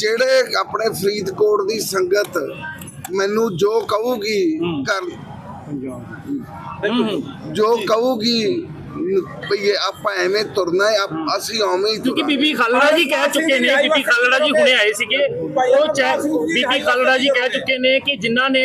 ਜਿਹੜੇ ਆਪਣੇ ਫਰੀਦਕੋਟ ਦੀ ਸੰਗਤ ਮੈਨੂੰ ਜੋ ਕਹੂਗੀ। ਕਰ। ਜੋ ਕਹੂਗੀ ਭਈ ਇਹ ਆਪਾਂ ਐਵੇਂ ਤੁਰਨਾ ਹੈ ਅਸੀਂ ਉਵੇਂ ਹੀ ਕਿਉਂਕਿ। ਬੀਬੀ ਖਾਲੜਾ ਜੀ ਕਹਿ ਚੁੱਕੇ ਨੇ ਬੀਬੀ ਖਾਲੜਾ ਜੀ ਹੁਣੇ ਆਏ ਸੀਗੇ ਉਹ ਚਾਹ ਬੀਬੀ ਖਾਲੜਾ ਜੀ ਕਹਿ ਚੁੱਕੇ ਨੇ ਕਿ ਜਿਨ੍ਹਾਂ ਨੇ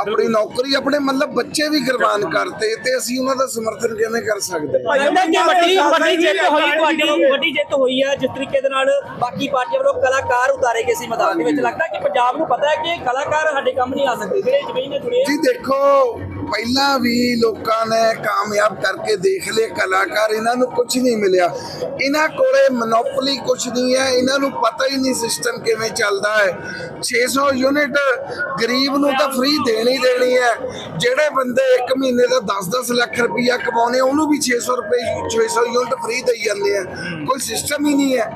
ਆਪਣੀ ਨੌਕਰੀ ਆਪਣੇ ਮਤਲਬ ਬੱਚੇ ਵੀ ਕੁਰਬਾਨ ਕਰਤੇ ਤੇ ਅਸੀਂ ਉਹਨਾਂ ਦਾ ਸਮਰਥਨ ਕਿਵੇਂ ਕਰ ਸਕਦੇ ਲੱਗਦਾ ਕਿ ਵੱਡੀ ਵੱਡੀ ਜਿੱਤ ਹੋਈ ਤੁਹਾਡੀ ਵੱਡੀ ਜਿੱਤ ਹੋਈ ਹੈ। ਜਿਸ ਤਰੀਕੇ ਦੇ ਨਾਲ ਬਾਕੀ ਪਾਰਟੀਆਂ ਵੱਲੋਂ ਕਲਾਕਾਰ ਉਤਾਰੇ ਗਏ ਸੀ ਮੈਦਾਨ ਦੇ ਵਿੱਚ। ਲੱਗਦਾ ਕਿ ਪੰਜਾਬ ਨੂੰ ਪਤਾ ਹੈ ਕਿ ਕਲਾਕਾਰ ਸਾਡੇ ਕੰਮ ਨਹੀਂ ਆ ਸਕਦੇ ਜਿਹੜੇ ਜ਼ਮੀਨ ਨੇ ਜੁੜੇ ਜੀ ਦੇਖੋ ਪਹਿਲਾਂ ਵੀ ਲੋਕਾਂ ਨੇ ਕਾਮਯਾਬ ਕਰਕੇ ਦੇਖ ਲਏ, ਕਲਾਕਾਰ ਇਹਨਾਂ ਨੂੰ ਕੁਝ ਨਹੀਂ ਮਿਲਿਆ। ਇਹਨਾਂ ਕੋਲੇ ਮੋਨੋਪੋਲੀ ਕੁਝ ਨਹੀਂ ਹੈ, ਇਹਨਾਂ ਨੂੰ ਪਤਾ ਹੀ ਨਹੀਂ ਸਿਸਟਮ ਕਿਵੇਂ ਚੱਲਦਾ ਹੈ। 600 ਯੂਨਿਟ ਗਰੀਬ ਨੂੰ ਤਾਂ ਫ੍ਰੀ ਦੇਣੀ ਦੇਣੀ ਹੈ। ਜਿਹੜੇ ਬੰਦੇ ਇੱਕ ਮਹੀਨੇ ਦਾ 10-10 ਲੱਖ ਰੁਪਈਆ ਕਮਾਉਣੇ ਉਹਨੂੰ ਵੀ 600 ਰੁਪਏ 600 ਯੂਨਿਟ ਫ੍ਰੀ ਦੇਈ ਜਾਂਦੇ ਆ। ਕੋਈ ਸਿਸਟਮ ਹੀ ਨਹੀਂ ਹੈ।